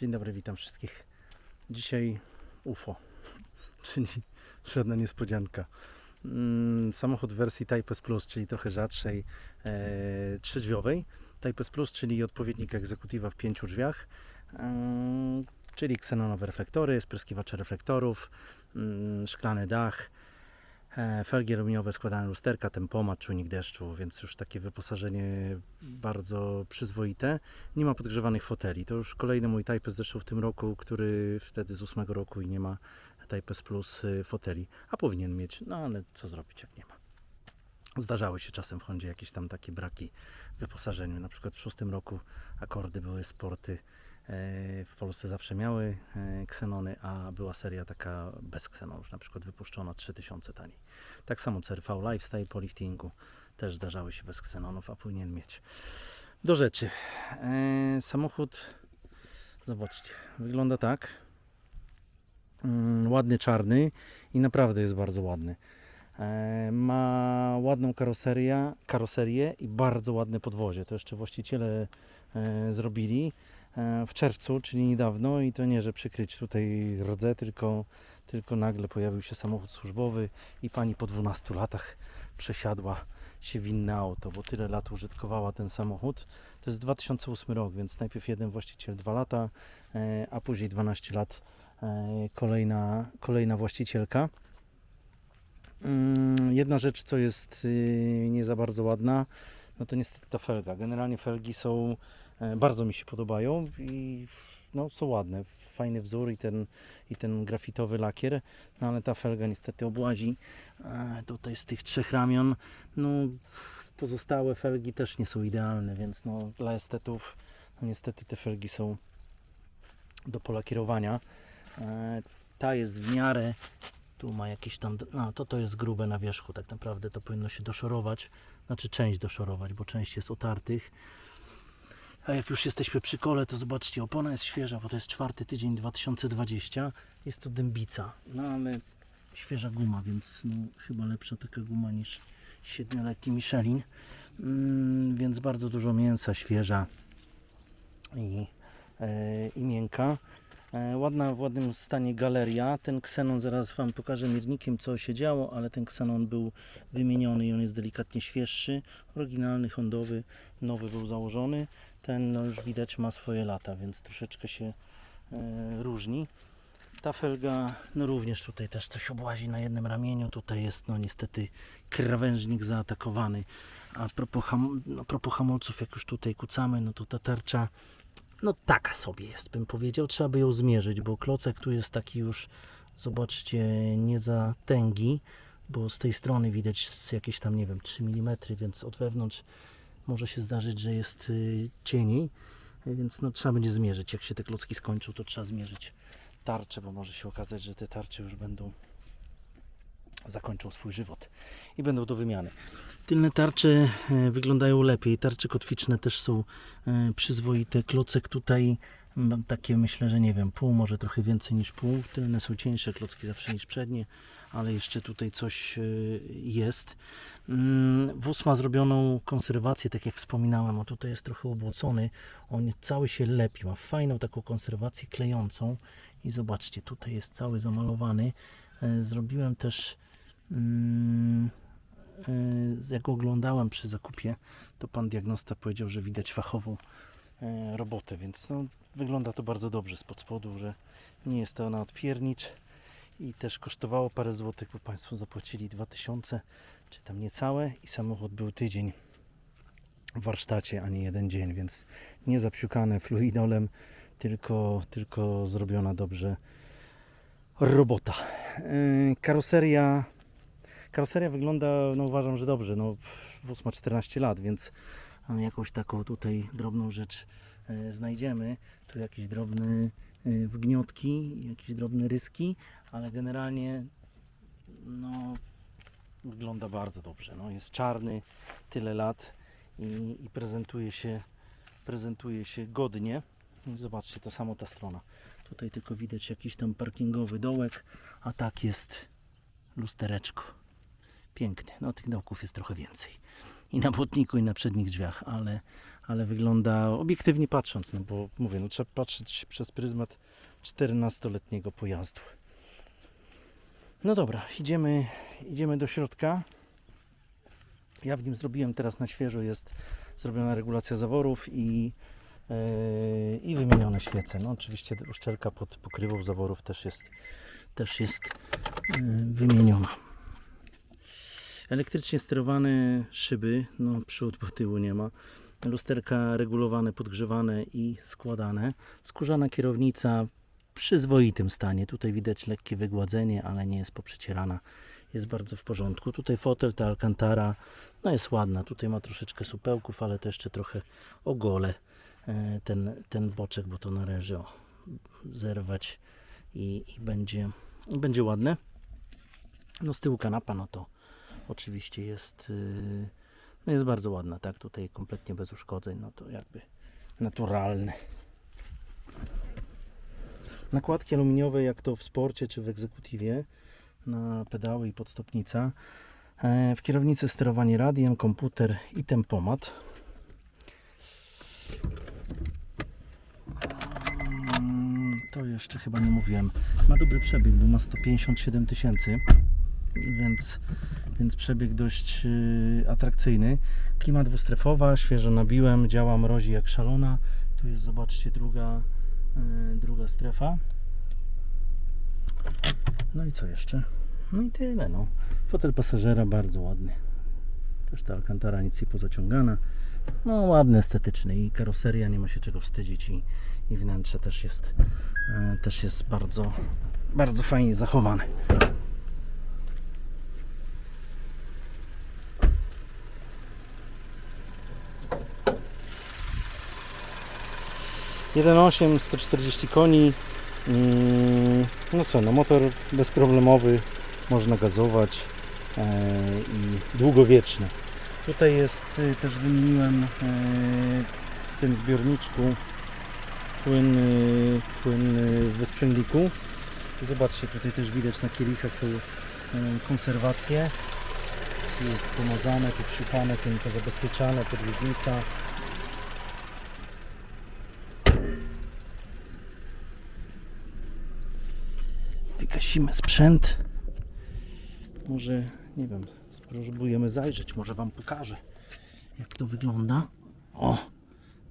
Dzień dobry, witam wszystkich. Dzisiaj UFO, czyli żadna niespodzianka. Mm, Samochód w wersji Type S Plus, czyli trochę rzadszej, e, trzydrzwiowej. Type S Plus, czyli odpowiednik egzekutywa w pięciu drzwiach, mm, czyli ksenonowe reflektory, spryskiwacze reflektorów, mm, szklany dach, e, felgi aluminiowe, składane lusterka, tempomat, czujnik deszczu, więc już takie wyposażenie bardzo przyzwoite. Nie ma podgrzewanych foteli. To już kolejny mój Type S zresztą w tym roku, który wtedy z ósmego roku i nie ma Type S Plus y, foteli. A powinien mieć, no ale co zrobić jak nie ma. Zdarzały się czasem w Hondzie jakieś tam takie braki w wyposażeniu. Na przykład w szóstym roku akordy były sporty. E, W Polsce zawsze miały e, ksenony, a była seria taka bez ksenonów. Na przykład wypuszczono 3000 taniej. Tak samo CRV Lifestyle po liftingu też zdarzały się bez ksenonów, a powinien mieć. Do rzeczy. E, samochód, zobaczcie, wygląda tak. Mm, ładny czarny i naprawdę jest bardzo ładny. Ma ładną karoserię, karoserię i bardzo ładne podwozie. To jeszcze właściciele zrobili w czerwcu, czyli niedawno i to nie, że przykryć tutaj rdzę, tylko, tylko nagle pojawił się samochód służbowy i pani po 12 latach przesiadła się w inne auto, bo tyle lat użytkowała ten samochód. To jest 2008 rok, więc najpierw jeden właściciel 2 lata, e, a później 12 lat e, kolejna, kolejna właścicielka. Mm, Jedna rzecz, co jest y, nie za bardzo ładna, no to niestety ta felga. Generalnie felgi są, e, bardzo mi się podobają i no, są ładne. Fajny wzór i ten, i ten grafitowy lakier, no ale ta felga niestety obłazi. E, Tutaj z tych trzech ramion, no pozostałe felgi też nie są idealne, więc no, dla estetów no, niestety te felgi są do polakierowania. E, Ta jest w miarę tu ma jakieś tam, no to to jest grube na wierzchu, tak naprawdę to powinno się doszorować, znaczy część doszorować, bo część jest otartych. A jak już jesteśmy przy kole, to zobaczcie, opona jest świeża, bo to jest czwarty tydzień 2020. Jest to dębica, no ale świeża guma, więc no, chyba lepsza taka guma niż siedmioletni Michelin. Mm, więc bardzo dużo mięsa, świeża i, e, i miękka. E, Ładna, w ładnym stanie galeria. Ten ksenon zaraz Wam pokażę miernikiem, co się działo, ale ten ksenon był wymieniony i on jest delikatnie świeższy. Oryginalny, hondowy, nowy był założony. Ten no, już widać ma swoje lata, więc troszeczkę się e, różni. Ta felga, no również tutaj też coś obłazi na jednym ramieniu. Tutaj jest no niestety krawężnik zaatakowany. A propos, ham, a propos hamulców, jak już tutaj kucamy, no to ta tarcza no taka sobie jest, bym powiedział. Trzeba by ją zmierzyć, bo klocek tu jest taki już, zobaczcie, nie za tęgi, bo z tej strony widać jakieś tam, nie wiem, 3 mm, więc od wewnątrz może się zdarzyć, że jest y, cieniej, więc no trzeba będzie zmierzyć. Jak się te klocki skończą, to trzeba zmierzyć tarcze, bo może się okazać, że te tarcze już będą zakończą swój żywot i będą do wymiany. Tylne tarcze e, wyglądają lepiej. Tarcze kotwiczne też są e, przyzwoite. Klocek tutaj mam takie myślę, że nie wiem, pół, może trochę więcej niż pół. Tylne są cieńsze klocki zawsze niż przednie, ale jeszcze tutaj coś e, jest. Mm, Wóz ma zrobioną konserwację, tak jak wspominałem, o tutaj jest trochę obłocony. On cały się lepi, ma fajną taką konserwację klejącą i zobaczcie, tutaj jest cały zamalowany. E, Zrobiłem też mm, e, jak oglądałem przy zakupie, to pan diagnosta powiedział, że widać fachową e, robotę, więc no, wygląda to bardzo dobrze spod spodu, że nie jest to na odpiernicz i też kosztowało parę złotych, bo Państwo zapłacili 2000 czy tam niecałe i samochód był tydzień w warsztacie, a nie jeden dzień, więc nie zapsiukane fluidolem, tylko, tylko zrobiona dobrze robota. Yy, Karoseria Karoseria wygląda, no uważam, że dobrze. No, wóz ma 14 lat, więc e, jakąś taką tutaj drobną rzecz e, znajdziemy. Tu jakieś drobne wgniotki, jakieś drobne ryski, ale generalnie no, wygląda bardzo dobrze. No, jest czarny, tyle lat i, i prezentuje, się, prezentuje się godnie. Zobaczcie, to samo ta strona. Tutaj tylko widać jakiś tam parkingowy dołek, a tak jest lustereczko piękny. No tych dołków jest trochę więcej. I na błotniku, i na przednich drzwiach, ale, ale wygląda obiektywnie patrząc, no bo mówię, no trzeba patrzeć przez pryzmat 14-letniego pojazdu. No dobra, idziemy, idziemy do środka. Ja w nim zrobiłem teraz na świeżo, jest zrobiona regulacja zaworów i, i wymienione świece. No oczywiście uszczelka pod pokrywą zaworów też jest, też jest yy, wymieniona. Elektrycznie sterowane szyby, no przód, bo tyłu nie ma. Lusterka regulowane, podgrzewane i składane. Skórzana kierownica w przyzwoitym stanie. Tutaj widać lekkie wygładzenie, ale nie jest poprzecierana. Jest bardzo w porządku. Tutaj fotel, ta Alcantara, no jest ładna. Tutaj ma troszeczkę supełków, ale to jeszcze trochę ogole ten, ten boczek, bo to należy zerwać i, i będzie, będzie ładne. No z tyłu kanapa, no to oczywiście jest, yy, no jest bardzo ładna, tak? Tutaj kompletnie bez uszkodzeń, no to jakby naturalne. Nakładki aluminiowe, jak to w sporcie czy w egzekutywie, na pedały i podstopnica. E, W kierownicy sterowanie radiem, komputer i tempomat. Mm, To jeszcze chyba nie mówiłem. Ma dobry przebieg, bo ma 157 tysięcy, więc, więc przebieg dość yy, atrakcyjny. Klima dwustrefowa, świeżo nabiłem, działa mrozi jak szalona. Tu jest, zobaczcie, druga, yy, druga strefa. No i co jeszcze? No i tyle, no. Fotel pasażera bardzo ładny. Też ta Alcantara nic nie pozaciągana. No ładny, estetyczny i karoseria, nie ma się czego wstydzić i, i wnętrze też jest, e, też jest bardzo, bardzo fajnie zachowane. Jeden 1.8, 140 koni. Mm, No co, no motor bezproblemowy, można gazować e, i długowieczny. Tutaj jest, y, też wymieniłem e, w tym zbiorniczku płyn, y, płyn y, w wysprzęgliku. Zobaczcie, tutaj też widać na kielichach tą e, konserwację. Tu jest pomazane, tu przypane, tym pozabezpieczane, podwójnica. Wygasimy sprzęt. Może, nie wiem, spróbujemy zajrzeć, może Wam pokażę, jak to wygląda. O,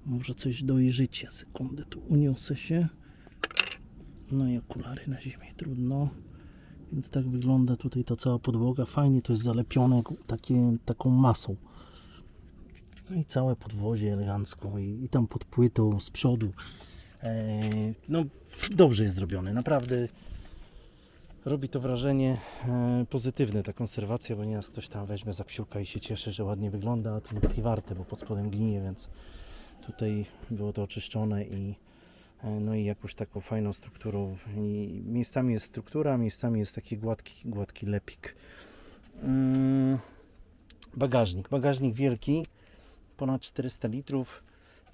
może coś dojrzycie. Sekundę, tu uniosę się. No i okulary na ziemię, trudno. Więc tak wygląda tutaj ta cała podłoga. Fajnie to jest zalepione takie, taką masą. No i całe podwozie elegancko i, i tam pod płytą z przodu. Eee, no dobrze jest zrobione, naprawdę robi to wrażenie e, pozytywne ta konserwacja, bo nieraz ktoś tam weźmie za psiuka i się cieszy, że ładnie wygląda, a to nic nie warte, bo pod spodem gnije, więc tutaj było to oczyszczone i e, no i jakąś taką fajną strukturą. I miejscami jest struktura, miejscami jest taki gładki, gładki lepik. Mm, Bagażnik. Bagażnik wielki, ponad 400 litrów.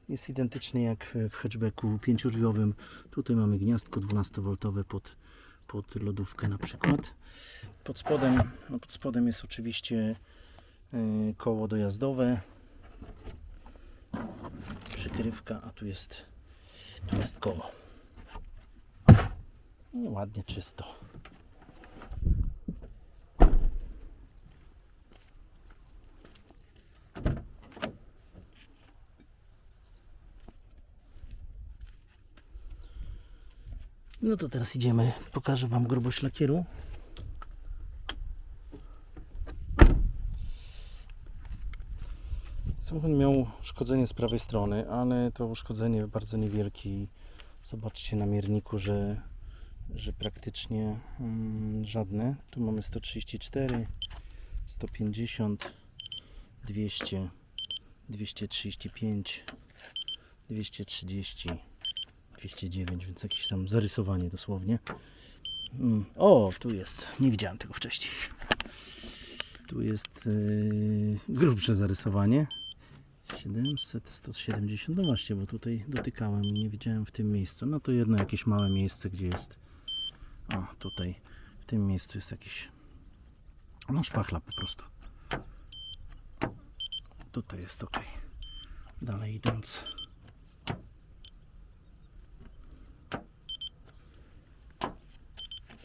Jest identyczny jak w hatchbacku pięciodrzwiowym. Tutaj mamy gniazdko 12V pod, pod lodówkę na przykład. Pod spodem, no pod spodem jest oczywiście y, koło dojazdowe. Przykrywka, a tu jest, tu jest koło. No, ładnie czysto. No to teraz idziemy, pokażę Wam grubość lakieru. Samochód miał uszkodzenie z prawej strony, ale to uszkodzenie bardzo niewielkie. Zobaczcie na mierniku, że, że praktycznie mm, żadne. Tu mamy 134, 150, 200, 235, 230. 209, więc jakieś tam zarysowanie dosłownie. Mm, O, tu jest. Nie widziałem tego wcześniej. Tu jest yy, grubsze zarysowanie. 700, 170. No właśnie, bo tutaj dotykałem i nie widziałem w tym miejscu. No to jedno jakieś małe miejsce, gdzie jest. O, tutaj. W tym miejscu jest jakiś. No, szpachla po prostu. Tutaj jest ok. Dalej idąc.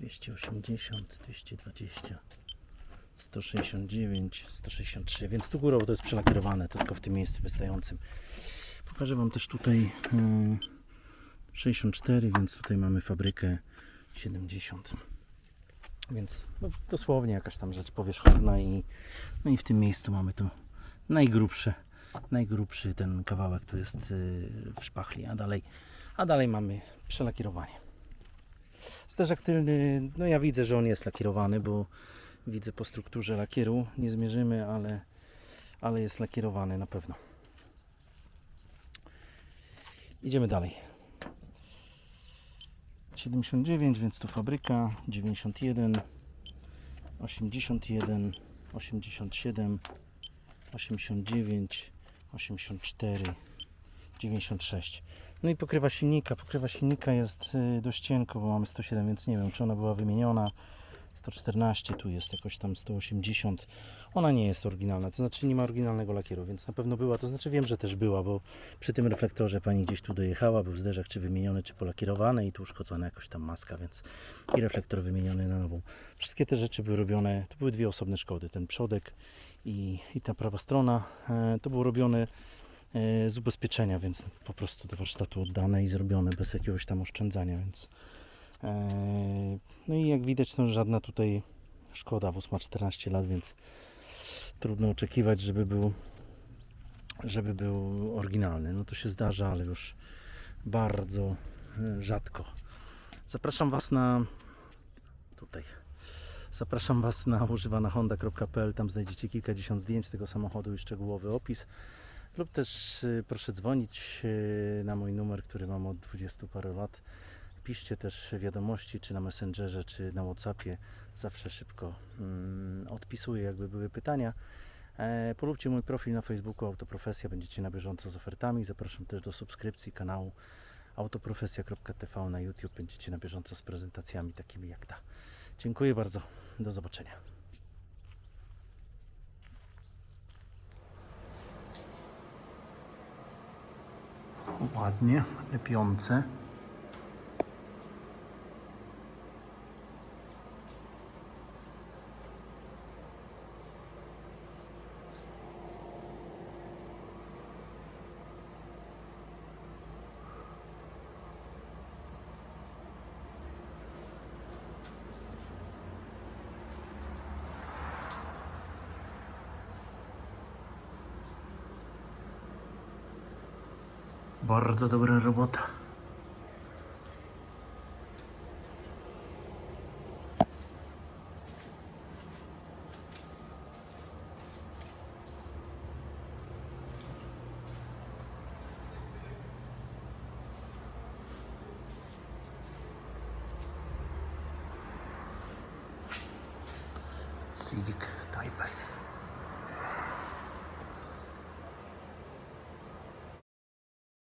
Dwieście osiemdziesiąt, dwieście dwadzieścia, sto sześćdziesiąt dziewięć, sto sześćdziesiąt trzy, więc tu górą to jest przelakierowane, tylko w tym miejscu wystającym. Pokażę Wam też tutaj mm, 64, więc tutaj mamy fabrykę 70. Więc no, dosłownie jakaś tam rzecz powierzchowna i, no i w tym miejscu mamy to najgrubsze, najgrubszy ten kawałek tu jest yy, w szpachli, a dalej, a dalej mamy przelakierowanie. Zderzak tylny, no ja widzę, że on jest lakierowany, bo widzę po strukturze lakieru, nie zmierzymy, ale, ale jest lakierowany na pewno. Idziemy dalej. 79, więc tu fabryka, 91, 81, 87, 89, 84, 96. No i pokrywa silnika. Pokrywa silnika jest y, dość cienko, bo mamy 107, więc nie wiem, czy ona była wymieniona. 114, tu jest jakoś tam 180. Ona nie jest oryginalna, to znaczy nie ma oryginalnego lakieru, więc na pewno była. To znaczy wiem, że też była, bo przy tym reflektorze pani gdzieś tu dojechała, był zderzak czy wymieniony, czy polakierowany i tu uszkodzona jakoś tam maska, więc i reflektor wymieniony na nową. Wszystkie te rzeczy były robione, to były dwie osobne szkody, ten przodek i, i ta prawa strona. E, to było robione z ubezpieczenia, więc po prostu do warsztatu oddane i zrobione bez jakiegoś tam oszczędzania, więc e, no i jak widać, to żadna tutaj szkoda, wóz ma 14 lat, więc trudno oczekiwać, żeby był żeby był oryginalny. No to się zdarza, ale już bardzo e, rzadko. Zapraszam Was na tutaj. Zapraszam Was na używanahonda.pl. Tam znajdziecie kilkadziesiąt zdjęć tego samochodu i szczegółowy opis. Lub też y, proszę dzwonić y, na mój numer, który mam od 20 paru lat. Piszcie też wiadomości, czy na Messengerze, czy na Whatsappie. Zawsze szybko mm, odpisuję, jakby były pytania. E, polubcie mój profil na Facebooku Autoprofesja, będziecie na bieżąco z ofertami. Zapraszam też do subskrypcji kanału autoprofesja.tv na YouTube. Będziecie na bieżąco z prezentacjami takimi jak ta. Dziękuję bardzo. Do zobaczenia. Ładnie, lepiące. Bardzo dobra robota. Civic Type S.